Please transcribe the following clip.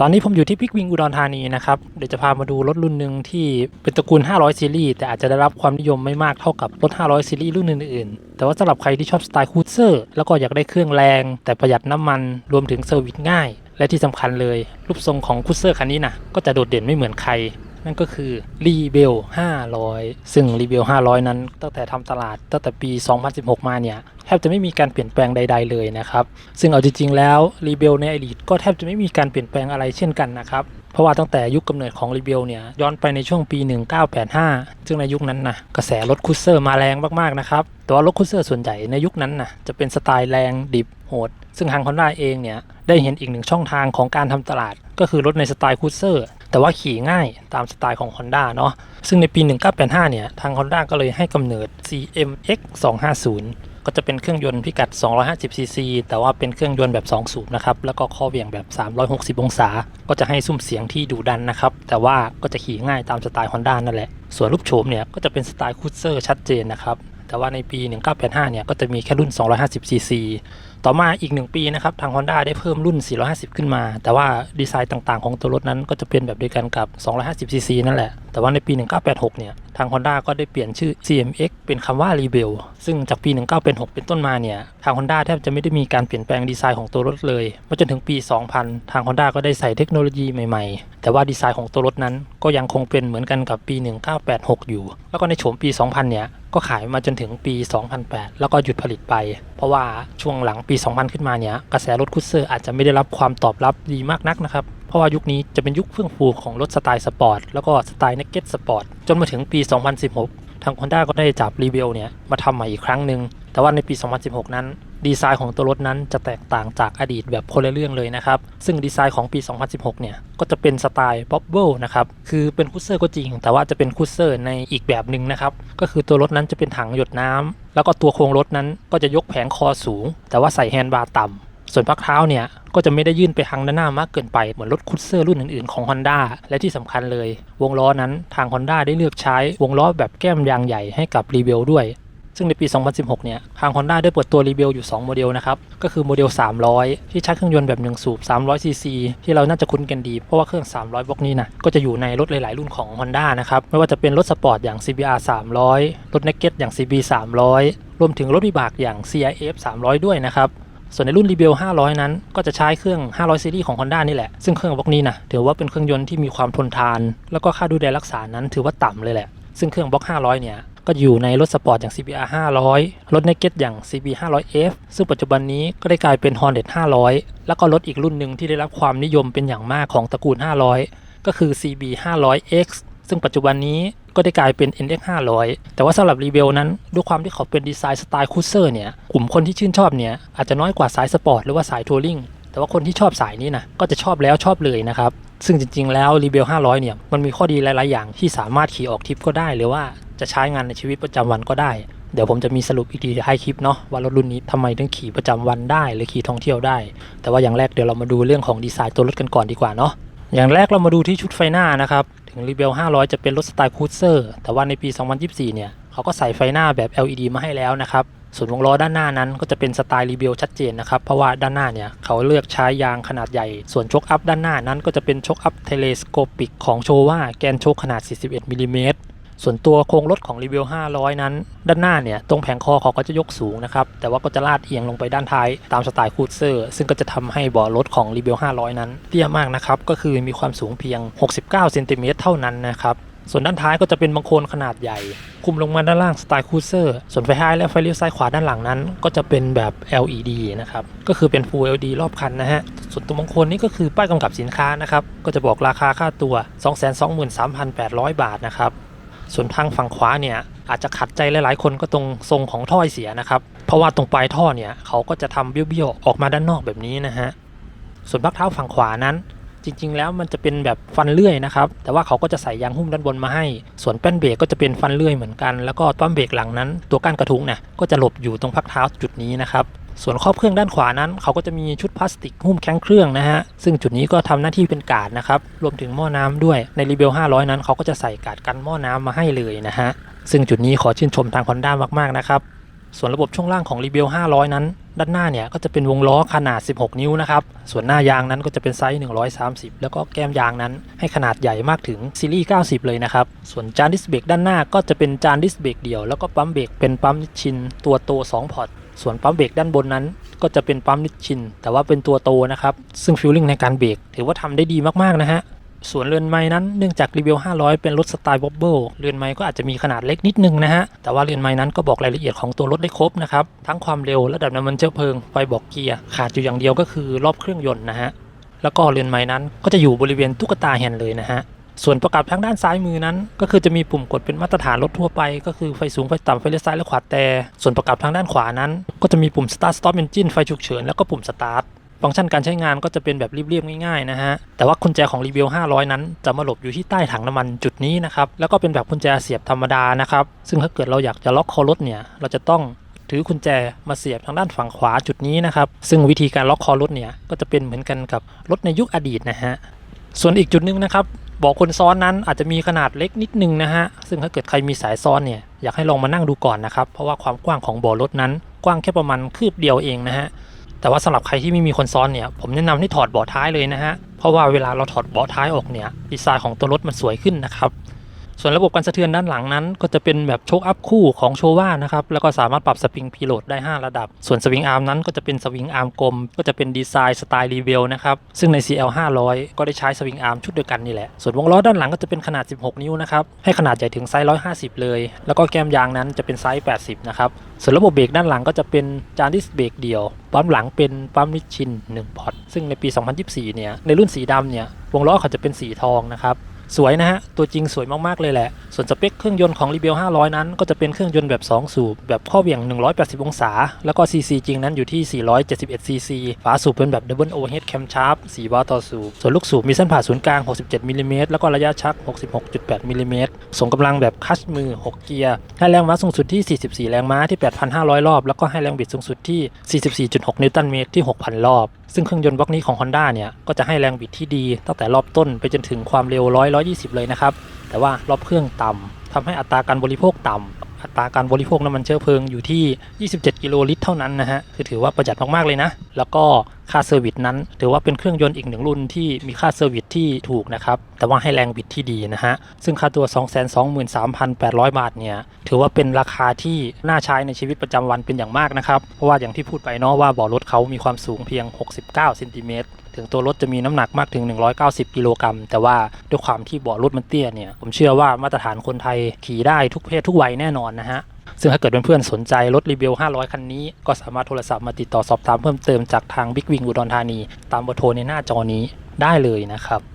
ตอนนี้ผมอยู่ที่พิกวิงอุดรธานีนะครับ เดี๋ยวจะพามาดูรถรุ่นหนึ่งที่เป็นตระกูล 500 ซีรีส์แต่อาจจะได้รับความนิยมไม่มากเท่ากับรถ 500 ซีรีส์รุ่นอื่นๆ แต่ว่าสำหรับใครที่ชอบสไตล์คูเซอร์แล้วก็อยากได้เครื่องแรง แต่ประหยัดน้ำมันรวมถึงเซอร์วิสง่าย และที่สำคัญเลย รูปทรงของคูเซอร์คันนี้นะก็จะโดดเด่นไม่เหมือนใคร นั่นก็คือ r e b e l 500 ซึ่ง r e b e l 500 นั้น ตั้งแต่ทำตลาดตั้งแต่ปี 2016 มาเนี่ย แทบจะไม่มีการเปลี่ยนแปลงใด ๆ เลยนะครับ ซึ่งเอาจริง ๆ แล้ว r e b e l ในอดีตก็แทบจะไม่มีการเปลี่ยนแปลงอะไรเช่นกันนะครับเพราะว่าตั้งแต่ยุคกำเนิดของ r e b e l เนี่ยย้อนไปในช่วงปี 1985 ซึ่งในยุคนั้นนะกระแสรถคูเซอร์มาแรงมากๆนะครับแต่ว่ารถคูเซอร์ส่วนใหญ่ในยุคนั้นนะจะเป็นสไตล์แรงดิบโหด ซึ่งทาง Honda เองเนี่ยได้เห็นอีกหนึ่งช่องทางของการทำตลาด ก็คือรถในสไตล์คูเซอร์ แต่ว่าขี่ง่ายตามสไตล์ของ Honda เนาะซึ่งในปี 1985 เนี่ย ทาง Honda ก็เลยให้กำเนิด CMX 250 ก็จะเป็นเครื่องยนต์พิกัด 250 cc แต่ว่าเป็นเครื่องยนต์แบบ2สูบนะครับ แล้วก็ข้อเหวี่ยงแบบ 360 องศา ก็จะให้ซุ้มเสียงที่ดุดันนะครับ แต่ว่าก็จะขี่ง่ายตามสไตล์ Honda นั่นแหละ ส่วนรูปโฉมเนี่ยก็จะเป็นสไตล์คูเซอร์ชัดเจนนะครับ แต่ว่าในปี 1985 เนี่ยก็จะมีแค่รุ่น 250 cc ต่อมาอีก 1 ปีนะครับ ทาง Honda ได้เพิ่มรุ่น 450 ขึ้นมา แต่ว่าดีไซน์ต่างๆ ของตัวรถนั้นก็จะเป็นแบบเดียวกันกับ 250cc นั่นแหละ แต่ว่าในปี 1986 เนี่ย ทาง Honda ก็ได้เปลี่ยนชื่อ CMX เป็นคำว่า Rebel ซึ่งจากปี 1986 เป็นต้นมาเนี่ย ทาง Honda แทบจะไม่ได้มีการเปลี่ยนแปลงดีไซน์ของตัวรถเลย มาจนถึงปี 2000 ทาง Honda ก็ได้ใส่เทคโนโลยีใหม่ๆ แต่ว่าดีไซน์ของตัวรถนั้นก็ยังคงเป็นเหมือนกันกับปี 1986 อยู่ แล้วก็ในโฉมปี 2000 เนี่ย ก็ขายมาจนถึงปี 2008 แล้วก็หยุดผลิตไป เพราะว่าช่วงหลังปีี2000 ขึ้นมาเนี่ยกระแสรถคูเซอร์อาจจะไม่ได้รับความตอบรับดีมากนักนะครับ เพราะว่ายุคนี้จะเป็นยุคเฟื่องฟูของรถสไตล์สปอร์ตแล้วก็สไตล์เนกเก็ตสปอร์ตจนมาถึงปี 2016 ทางคอนด้าก็ได้จับรีเวลเนี่ยมาทำใหม่อีกครั้งหนึ่งแต่ว่าในปี 2016 นั้น ดีไซน์ของตัวรถนั้นจะแตกต่างจากอดีตแบบคนละเรื่องเลยนะครับ ซึ่งดีไซน์ของปี 2016 เนี่ย ก็จะเป็นสไตล์บ๊อบเบิลนะครับ คือเป็นคูเซอร์ก็จริง แต่ว่าจะเป็นคูเซอร์ในอีกแบบหนึ่งนะครับ ก็คือตัวรถนั้นจะเป็นถังหยดน้ำแล้วก็ตัวโครงรถนั้นก็จะยกแผงคอสูง แต่ว่าใส่แฮนด์บาร์ต่ำส่วนพักเท้าเนี่ยก็จะไม่ได้ยื่นไปทางด้านหน้ามากเกินไปเหมือนรถคูเซอร์รุ่นอื่นๆของ Honda และที่สำคัญเลย วงล้อนั้นทาง Honda ได้เลือกใช้วงล้อแบบแก้มยางใหญ่ให้กับรีเบลด้วย ซึ่งในปี 2016 เนี่ย ทาง Honda ได้เปิดตัวรีเบลอยู่ 2 โมเดลนะครับ ก็คือโมเดล 300 ที่ใช้เครื่องยนต์แบบ 1 สูบ 300 ซีซีที่เราน่าจะคุ้นกันดี เพราะว่าเครื่อง 300 บล็อกนี้นะก็จะอยู่ในรถหลาย ๆ รุ่นของ Honda นะครับ ไม่ว่าจะเป็นรถสปอร์ตอย่าง CBR 300 รถ Naked อย่าง CB 300 รวมถึงรถวิบากอย่าง CRF 300 ด้วยนะครับส่วนในรุ่น Rebel 500 นั้น ก็จะใช้เครื่อง 500 ซีรีส์ของ Honda นี่แหละ ซึ่งเครื่องบล็อกนี้นะถือว่าเป็นเครื่องยนต์ที่มีความทนทาน แล้วก็ค่าดูแลรักษานั้นถือว่าต่ำเลยแหละ ซึ่งเครื่องบล็อก 500 เนี่ย ก็อยู่ในรถสปอร์ตอย่าง CBR 500 รถ Naked อย่าง CB 500F ซึ่งปัจจุบันนี้ก็ได้กลายเป็น Hornet 500 แล้วก็รถอีกรุ่นหนึ่งที่ได้รับความนิยมเป็นอย่างมากของตระกูล 500 ก็คือ CB 500X ซึ่งปัจจุบันนี้ก็ได้กลายเป็น NX 500 แต่ว่าสำหรับ Rebel นั้น ด้วยความที่เขาเป็นดีไซน์สไตล์คูเซอร์เนี่ย กลุ่มคนที่ชื่นชอบเนี่ย อาจจะน้อยกว่าสายสปอร์ตหรือว่าสายทัวริงแต่ว่าคนที่ชอบสายนี้นะก็จะชอบแล้วชอบเลยนะครับ ซึ่งจริงๆแล้ว Rebel 500 เนี่ย มันมีข้อดีหลายๆอย่างที่สามารถขี่ออกทริปก็ได้ หรือว่า จะใช้งานในชีวิตประจำวันก็ได้ เดี๋ยวผมจะมีสรุปอีกทีให้คลิปเนาะว่ารถรุ่นนี้ทำไมถึงขี่ประจำวันได้หรือขี่ท่องเที่ยวได้ แต่ว่าอย่างแรกเดี๋ยวเรามาดูเรื่องของดีไซน์ตัวรถกันก่อนดีกว่าเนาะอย่างแรกเรามาดูที่ชุดไฟหน้านะครับถึง Rebel 500 จะเป็นรถสไตล์คูเซอร์แต่ว่าในปี 2024 เนี่ยเขาก็ใส่ไฟหน้าแบบ LED มาให้แล้วนะครับส่วนวงล้อด้านหน้านั้นก็จะเป็นสไตล์ Rebel ชัดเจนนะครับ เพราะว่าด้านหน้าเนี่ย เขาเลือกใช้ยางขนาดใหญ่ ส่วนโชคอัพด้านหน้านั้นก็จะเป็นชคอัพเทเลสโคปิกของโชว่าแกนชคขนาด 41มิลิเมตร ส่วนตัวโครงรถของ Rebel 500 นั้น ด้านหน้าเนี่ย ตรงแผงคอเขาก็จะยกสูงนะครับ แต่ว่าก็จะลาดเอียงลงไปด้านท้ายตามสไตล์คูเซอร์ ซึ่งก็จะทำให้เบาะรถของ Rebel 500 นั้นเตี้ยมากนะครับ ก็คือมีความสูงเพียง 69เซนติเมตรเท่านั้นนะครับส่วนด้านท้ายก็จะเป็นบังโคลนขนาดใหญ่ คุมลงมาด้านล่างสไตล์คูเซอร์ ส่วนไฟท้ายและไฟเลี้ยวซ้ายขวาด้านหลังนั้น ก็จะเป็นแบบ LED นะครับ ก็คือเป็น Full LED รอบคันนะฮะ ส่วนตัวบังโคลนนี่ก็คือป้ายกำกับสินค้านะครับ ก็จะบอกราคาค่าตัว 223,800 บาทนะครับ ส่วนทางฝั่งขวาเนี่ยอาจจะขัดใจหลายๆ คนก็ตรงทรงของท่อเสียนะครับ เพราะว่าตรงปลายท่อเนี่ยเขาก็จะทำเบี้ยวๆออกมาด้านนอกแบบนี้นะฮะ ส่วนพักเท้าฝั่งขวานั้น จริงๆ แล้วมันจะเป็นแบบฟันเลื่อยนะครับ แต่ว่าเขาก็จะใส่ยางหุ้มด้านบนมาให้ ส่วนแป้นเบรกก็จะเป็นฟันเลื่อยเหมือนกัน แล้วก็ปั๊มเบรกหลังนั้น ตัวก้านกระทุ้งเนี่ยก็จะหลบอยู่ตรงพักเท้าจุดนี้นะครับ ส่วนครอบเครื่องด้านขวานั้น เขาก็จะมีชุดพลาสติกหุ้มแข้งเครื่องนะฮะ ซึ่งจุดนี้ก็ทำหน้าที่เป็นกาดนะครับ รวมถึงหม้อน้ำด้วย ในรีเบล500 นั้นเขาก็จะใส่กาดกันหม้อน้ำมาให้เลยนะฮะ ซึ่งจุดนี้ขอชื่นชมทาง Honda มากๆนะครับ ส่วนระบบช่วงล่างของ r e b e l 500 นั้น ด้านหน้าเนี่ยก็จะเป็นวงล้อขนาด 16 นิ้วนะครับ ส่วนหน้ายางนั้นก็จะเป็นไซส์ 130 แล้วก็แก้มยางนั้น ให้ขนาดใหญ่มากถึงซีรีส์ 90 เลยนะครับ ส่วนจานดิสเบรกด้านหน้าก็จะเป็นจานดิสเบรกเดี่ยว แล้วก็ปั๊มเบรกเป็นปั๊มชินตัวโต 2 พอร์ต ส่วนปั๊มเบรกด้านบนนั้น ก็จะเป็นปั๊มนิชชิน แต่ว่าเป็นตัวโตนะครับ ซึ่งฟิลลิ่งในการเบรกถือว่าทำได้ดีมากๆนะฮะส่วนเรือนไม้นั้นเนื่องจากรีวิว500 เป็นรถสไตล์บ๊อบเบิลเรือนไม้ก็อาจจะมีขนาดเล็กนิดนึงนะฮะ แต่ว่าเรือนไม้นั้นก็บอกรายละเอียดของตัวรถได้ครบนะครับ ทั้งความเร็วระดับน้ำมันเชื้อเพลิงไฟบอกเกียร์ ขาดอยู่อย่างเดียวก็คือรอบเครื่องยนต์นะฮะ แล้วก็เรือนไม้นั้นก็จะอยู่บริเวณตุ๊กตาแฮนเลยนะฮะ ส่วนประกับทางด้านซ้ายมือนั้น ก็คือจะมีปุ่มกดเป็นมาตรฐานรถทั่วไป ก็คือไฟสูงไฟต่ำไฟเลี้ยวซ้ายและขวาแต่ส่วนประกับทางด้านขวานั้น ก็จะมีปุ่ม start stop engine ไฟฉุกเฉินแล้วก็ปุ่ม start ฟังก์ชันการใช้งานก็จะเป็นแบบเรียบๆง่ายๆนะฮะ แต่ว่ากุญแจของรีวิว500 นั้น จะมาหลบอยู่ที่ใต้ถังน้ำมันจุดนี้นะครับ แล้วก็เป็นแบบกุญแจเสียบธรรมดานะครับ ซึ่งถ้าเกิดเราอยากจะล็อกคอรถเนี่ย เราจะต้องถือกุญแจมาเสียบทางด้านฝั่งขวาจุดนี้นะครับ ซึ่งวิธีการล็อกคอรถเนี่ย ก็จะเป็นเหมือนกันกับรถในยุคอดีตนะฮะ ส่วนอีกจุดนึงนะครับ บอกคนซ้อนนั้นอาจจะมีขนาดเล็กนิดนึงนะฮะ ซึ่งถ้าเกิดใครมีสายซ้อนเนี่ยอยากให้ลองมานั่งดูก่อนนะครับ เพราะว่าความกว้างของเบาะรถนั้นกว้างแค่ประมาณคืบเดียวเองนะฮะ แต่ว่าสำหรับใครที่ไม่มีคนซ้อนเนี่ย ผมแนะนำให้ถอดเบาะท้ายเลยนะฮะ เพราะว่าเวลาเราถอดเบาะท้ายออกเนี่ยดีไซน์ของตัวรถมันสวยขึ้นนะครับ ส่วนระบบการสะเทือนด้านหลังนั้น ก็จะเป็นแบบโชคอัพคู่ของโชว่านะครับแล้วก็สามารถปรับสปริงพีโหลดได้ 5 ระดับ ส่วนสวิงอาร์มนั้นก็จะเป็นสวิงอาร์มกลม ก็จะเป็นดีไซน์สไตล์รีเวลนะครับซึ่งใน CL 500ก็ได้ใช้สวิงอาร์มชุดเดียวกันนี่แหละส่วนวงล้อด้านหลังก็จะเป็นขนาด 16 นิ้วนะครับให้ขนาดใหญ่ถึงไซส์ 150 เลย แล้วก็แก้มยางนั้นจะเป็นไซส์ 80 นะครับส่วนระบบเบรกด้านหลังก็จะเป็นจานดิสเบรกเดียวปั๊มหลังเป็นปั๊มนิชชิน1พอร์ตซึ่งในปี 2024 เนี่ยในรุ่นสีดำเนี่ยวงล้อเขาจะเป็นสีทองนะครับ สวยนะฮะ ตัวจริงสวยมาก ๆ เลยแหละ ส่วนสเปคเครื่องยนต์ของ r e b e l 500 นั้น ก็จะเป็นเครื่องยนต์แบบ 2 สูบ แบบข้อเหวี่ยง 180 องศา แล้วก็ CC จริงนั้นอยู่ที่ 471 CC ฝาสูบเป็นแบบ Double Overhead Camshaft 4วาล์วต่อสูบ ส่วนลูกสูบมีเส้นผ่าศูนย์กลาง 67 มิลลิเมตรแล้วก็ระยะชัก 66.8 มิลลิเมตรส่งกำลังแบบคลัตช์มือ 6 เกียร์ ให้แรงม้าสูงสุดที่ 44 แรงม้าที่ 8,500 รอบ แล้วก็ให้แรงบิดสูงสุดที่ 44.6 นิวตันเมตรที่ 6,000 รอบ ซึ่งเครื่องยนต์บล็อกนี้ของ Honda เนี่ย ก็จะให้แรงบิดที่ดีตั้งแต่รอบต้นไปจนถึงความเร็ว 100 120 เลยนะครับ แต่ว่ารอบเครื่องต่ำทำให้อัตราการบริโภคต่ำ อัตราการบริโภคน้ำมันเชื้อเพลิงอยู่ที่ 27 กิโลลิตรเท่านั้นนะฮะคือถือว่าประหยัดมากๆเลยนะ แล้วก็ค่าเซอร์วิสนั้น ถือว่าเป็นเครื่องยนต์อีกหนึ่งรุ่นที่มีค่าเซอร์วิสที่ถูกนะครับ แต่ว่าให้แรงบิดที่ดีนะฮะ ซึ่งค่าตัว 223,800 บาทเนี่ย ถือว่าเป็นราคาที่น่าใช้ในชีวิตประจำวันเป็นอย่างมากนะครับ เพราะว่าอย่างที่พูดไปเนาะว่าบาะรถเขามีความสูงเพียง 69 เซนติเมตร ถึงตัวรถจะมีน้ำหนักมากถึง 190 กิโลกรัม แต่ว่าด้วยความที่เบาะรถมันเตี้ยเนี่ย ผมเชื่อว่ามาตรฐานคนไทยขี่ได้ทุกเพศทุกวัยแน่นอนนะฮะ ซึ่งถ้าเกิดเพื่อนๆสนใจรถรีเบล500 คันนี้ ก็สามารถโทรศัพท์มาติดต่อสอบถามเพิ่มเติมจากทางบิ๊กวิงอุดรธานี ตามเบอร์โทรในหน้าจอนี้ได้เลยนะครับ